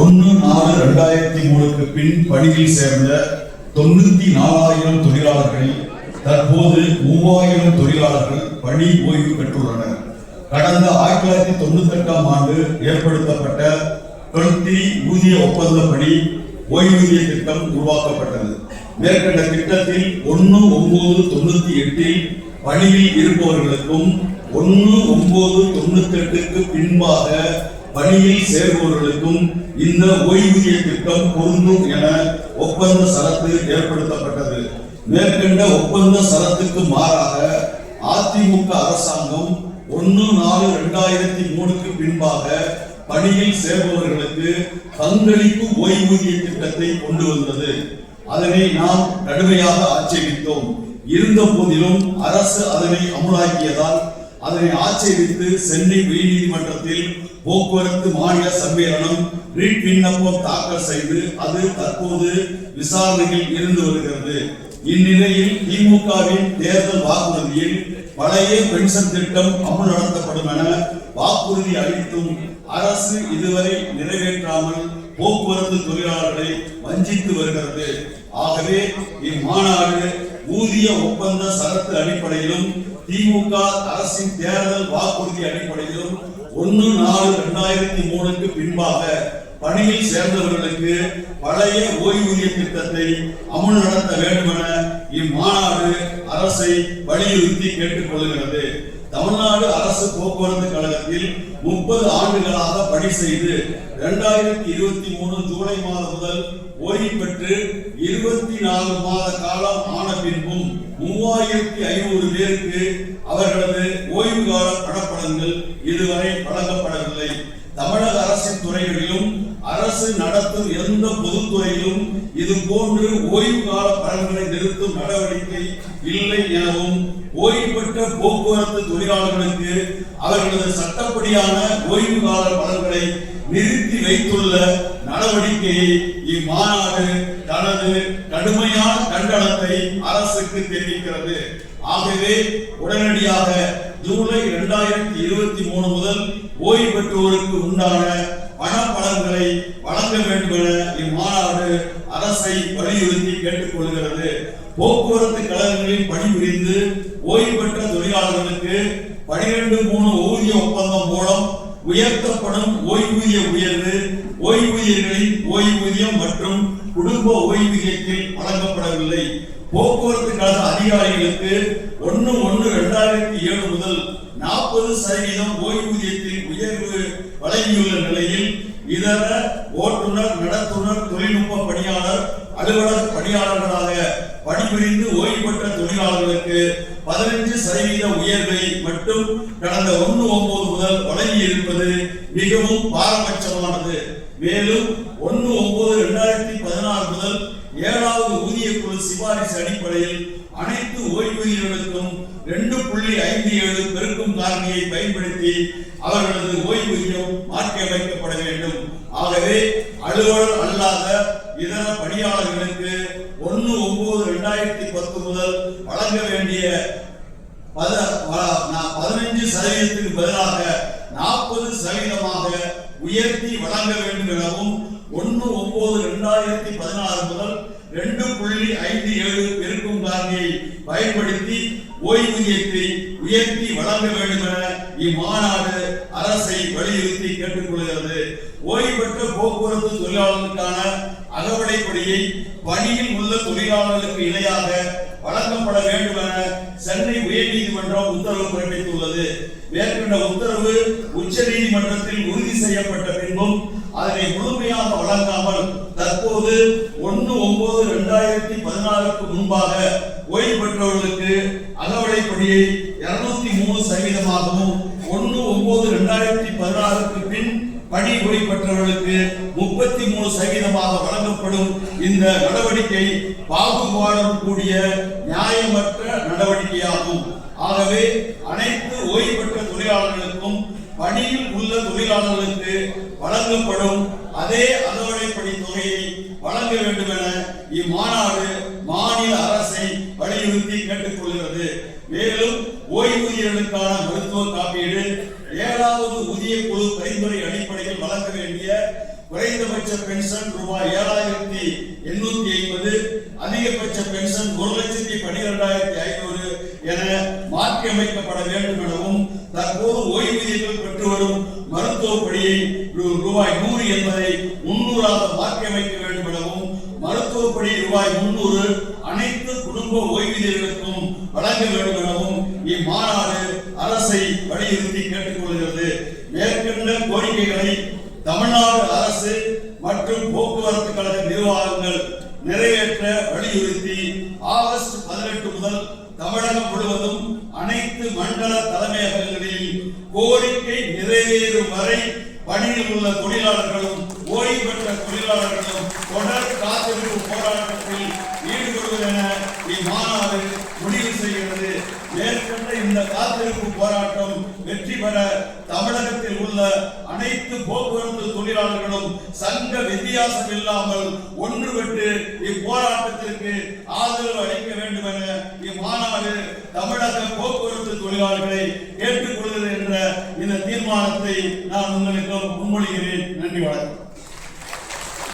ஒன்று நாலு ரெண்டாயிரத்தி மூணுக்கு பின் பணியில் சேர்ந்த தொண்ணூத்தி நாலாயிரம் தொழிலாளர்களில் தற்போது மூவாயிரம் தொழிலாளர்கள் பணி ஓய்வு பெற்றுள்ளனர். கடந்த ஆயிரத்தி தொள்ளாயிரத்தி தொண்ணூத்தி எட்டாம் ஆண்டு ஏற்படுத்தப்பட்ட டுவெண்டி ஊதிய ஒப்பந்தப்படி ஓய்வூதிய திட்டம் உருவாக்கப்பட்டது. மேற்கண்ட திட்டத்தில் ஒன்று ஒன்பது தொண்ணூத்தி எட்டில் பணியில் இருப்பவர்களுக்கும் ஒன்று ஒன்பது தொண்ணூத்தி எட்டுக்கு பின்பாக பணியில் சேர்பவர்களுக்கும் இந்த ஓய்வூதிய திட்டம் பொருந்தும் என ஒப்பந்த சரத்து ஏற்படுத்தப்பட்டது. மேற்கண்ட ஒப்பந்த சரத்துக்கு மாறாக அதிமுக அரசாங்கம் ஒன்று நாலு ரெண்டாயிரத்தி மூணுக்கு பின்பாக பணியில் சேர்பவர்களுக்கு பங்களிப்பு ஓய்வூதிய திட்டத்தை கொண்டு வந்தது. அதனை நாம் கடுமையாக ஆட்சேபித்தோம். இருந்த போதிலும் அரசு அதனை அமுலாக்கியதால் அதனை ஆட்சேபித்து சென்னை உயர்நீதிமன்றத்தில் போக்குவரத்து மாநில சம்மேளனம் ரீட் விண்ணப்பம் தாக்கல் செய்து அது தற்போது விசாரணையில் இருந்து வருகிறது. இந்நிலையில் திமுகவின் தேர்தல் வாக்குறுதியில் பழைய பென்ஷன் திட்டம் அமல் நடத்தப்படும் என வாக்குறுதி அளித்தும் அரசு இதுவரை நிறைவேற்றாமல் போக்குவரத்து தொழிலாளர்களை வஞ்சித்து வருகிறது. ஆகவே இம்மாநாடு ஊதிய ஒப்பந்த சரத்து அடிப்படையிலும் திமுக அரசின் தேர்தல் வாக்குறுதி அடிப்படையிலும் ஒன்று நாலு ரெண்டாயிரத்தி மூணுக்கு பின்பாக பணியில் சேர்ந்தவர்களுக்கு பழைய ஓய்வூதிய திட்டத்தை அமல் நடத்த வேண்டும் என இம்மாநாடு அரசை வலியுறுத்தி கேட்டுக்கொள்கிறது. தமிழ்நாடு அரசு போக்குவரத்து கழகத்தில் முப்பது ஆண்டுகளாக பணி செய்து இரண்டாயிரத்தி இருபத்தி மூணு ஜூலை மாதம் முதல் ஓய்வு பெற்று இருபத்தி நாலு மாத காலம் ஆன பின்பும் மூவாயிரத்தி ஐநூறு பேருக்கு அவர்களது ஓய்வு கால பணப்படங்கள் இதுவரை வழங்கப்படவில்லை. தமிழக அரசின் துறைகளிலும் அரசு நடத்தும் எந்த பொதுத்துறையிலும் இது போன்று ஓய்வு கால பலன்களை நிறுத்தும் நடவடிக்கை இல்லை எனவும் ஓய்வு பெற்ற போக்குவரத்து தொழிலாளர்களுக்கு அவர்களது சட்டப்படியான ஓய்வு கால பலன்களை நிறுத்தி வைத்துள்ள நடவடிக்கையை இம்மாநாடு தனது கடுமையான கண்டனத்தை அரசுக்கு தெரிவிக்கிறது. ஆகவே உடனடியாக ஜூலை இரண்டாயிரத்தி இருபத்தி மூணு முதல் ஓய்வு பெற்றோருக்கு உண்டான பணப்பலன்களை வழங்க வேண்டும் என இம்மாநாடு அரசை வலியுறுத்தி கேட்டுக்கொள்கிறது. போக்குவரத்து கழகங்களில் பணிபுரிந்து ஓய்வு பெற்ற தொழிலாளர்களுக்கு பனிரெண்டு மூணு ஊதிய ஒப்பந்தம் மூலம் உயர்த்தப்படும் ஓய்வூதிய உயர்வு ஓய்வூதியர்களின் ஓய்வூதியம் மற்றும் குடும்ப ஓய்வூதியத்தில் வழங்கப்படவில்லை. போக்குவரத்து கழக அதிகாரிகளுக்கு ஒன்று ஒன்று இரண்டாயிரத்தி ஏழு முதல் நாற்பது சதவீதம் ஓய்வூதியத்தில் உயர்வு வழங்கியுள்ள நிலையில் இதர ஓட்டுநர் நடத்துனர் தொழில்நுட்ப பணியாளர் அலுவலக பணியாளர்களாக பணிபுரிந்து ஓய்வு பெற்ற தொழிலாளர்களுக்கு பதினைஞ்சு சதவீத உயர்வை மட்டும் கடந்த ஒன்று ஒன்பது முதல் வழங்கி இருப்பது மிகவும் பாரபட்சமானது. மேலும் ஒன்று ஒன்பது இரண்டாயிரத்தி பதினாறு முதல் ஏழாவது ஊதிய குழு சிபாரிசு அடிப்படையில் அனைத்து ஓய்வூதியர்களுக்கும் ரெண்டு புள்ளி ஐந்து ஏழு பெருக்கும் காரணியை பயன்படுத்தி அவர்களது ஓய்வூதியம் மாற்றி அமைக்கப்பட வேண்டும். ஆகவே அலுவலர் அல்லாத இதர பணியாளர்களுக்கு ஒன்று ஒன்பது ரெண்டாயிரத்தி பத்து முதல் வழங்க வேண்டிய பத- வ- பதினஞ்சு சதவீதத்துக்கு பதிலாக நாற்பது சதவீதமாக உயர்த்தி வழங்க வேண்டும் எனவும் ஒன்று ஒன்பது இரண்டாயிரத்தி பதினாறு முதல் ரெண்டு புள்ளி ஐந்து ஏழு பெருக்கும் காரணியை பயன்படுத்தி ஓய்வூதியத்தை உயர்த்தி வழங்க வேண்டும் என இம்மாநாடு அரசை வலியுறுத்தி கேட்டுக்கொள்கிறது ஓய்வு பெற்ற போக்குவரத்து தொழிலாளர்களுக்கான அகவடைப்படியை பணியில் உள்ள தொழிலாளர்களுக்கு இணையாக வழங்கப்பட வேண்டும் என சென்னை உயர்நீதிமன்றம் உத்தரவு பிறப்பித்துள்ளது. மேற்கொண்ட உத்தரவு உச்ச நீதிமன்றத்தில் உறுதி செய்யப்பட்ட பின்பும் அதனை முழுமையாக வழங்காமல் தற்போது இரண்டாயிரத்தி முன்பாக ஓய்வு பெற்றவர்களுக்கு அகவடைப்படியை இருநூத்தி மூணு சதவீதமாகவும் ஒன்று ஒன்பது ரெண்டாயிரத்தி பதினாறுக்கு பின் பணி ஓய்வு பெற்றவர்களுக்கு முப்பத்தி மூணு சதவீதமாக வழங்கப்படும் இந்த நடவடிக்கை பாகுபாடுடன் கூடிய நியாயமற்ற நடவடிக்கையாகும். ஆகவே அனைத்து ஓய்வு பெற்ற தொழிலாளர்களுக்கும் பணியில் உள்ள தொழிலாளர்களுக்கு வழங்கப்படும் அதே அகவடைப்படி தொகையை வழங்க வேண்டும் என இம்மாநாடு மாநில அரசை வலியுறுத்தி கேட்டுக்கொள்கிறது மேலும் ஓய்வூதியர்களுக்கான மருத்துவ காப்பீடு ஏழாவது ஊதிய குழு பரிந்துரை அடிப்படையில் வழங்க வேண்டிய குறைந்தபட்ச பென்ஷன் ரூபாய் ஏழாயிரத்தி எண்ணூத்தி ஐம்பது அதிகபட்ச பென்ஷன் ஒரு லட்சத்தி பனிரெண்டாயிரத்தி ஐநூறு என மாற்றி அமைக்கப்பட வேண்டும் எனவும் தற்போது ஓய்வூதியர்கள் பெற்று வரும் மருத்துவ படியை ரூ- ரூபாய் நூறு என்பதை முன்னூறாக மாற்றி அமைக்க வேண்டும் எனவும் மருத்துவப்படி ரூபாய் முன்னூறு அனைத்து குடும்ப ஓய்வூதியர்களுக்கும் வழங்க வேண்டும் எனவும் இம்மாநாடு அரசை வலியுறுத்தி கேட்டுக்கொள்கிறது மேற்கண்ட கோரிக்கைகளை தமிழ்நாடு அரசு மற்றும் போக்குவரத்து கழக நிர்வாகங்கள் நிறைவேற்ற வலியுறுத்தி ஆகஸ்ட் பதினெட்டு முதல் தமிழகம் முழுவதும் அனைத்து மண்டல தலைமையகங்களில் கோரிக்கை நிறைவேறும் வரை பணியில் உள்ள தொழிலாளர்களும் ஓய்வு பெற்ற தொழிலாளர்களும் தொடர் காத்திருப்பு போராட்டத்தில் ஈடுபடுவதென இம்மாநாடு முடிவு செய்கிறது. மேற்கண்ட இந்த காத்திருப்பு போராட்டம் வெற்றி பெற தமிழகத்தில் உள்ள அனைத்து போக்குவரத்து தொழிலாளர்களும் சங்க வித்தியாசம் இல்லாமல் ஒன்றுபட்டு இப்போராட்டத்திற்கு ஆதரவு அளிக்க வேண்டும் என இம்மாநாடு தமிழக போக்குவரத்து தொழிலாளர்களை கேட்டுக்கொண்டு இந்த தீர்மானத்தை நான் உங்களுக்கு முன்மொழிகிறேன். நன்றி வணக்கம்.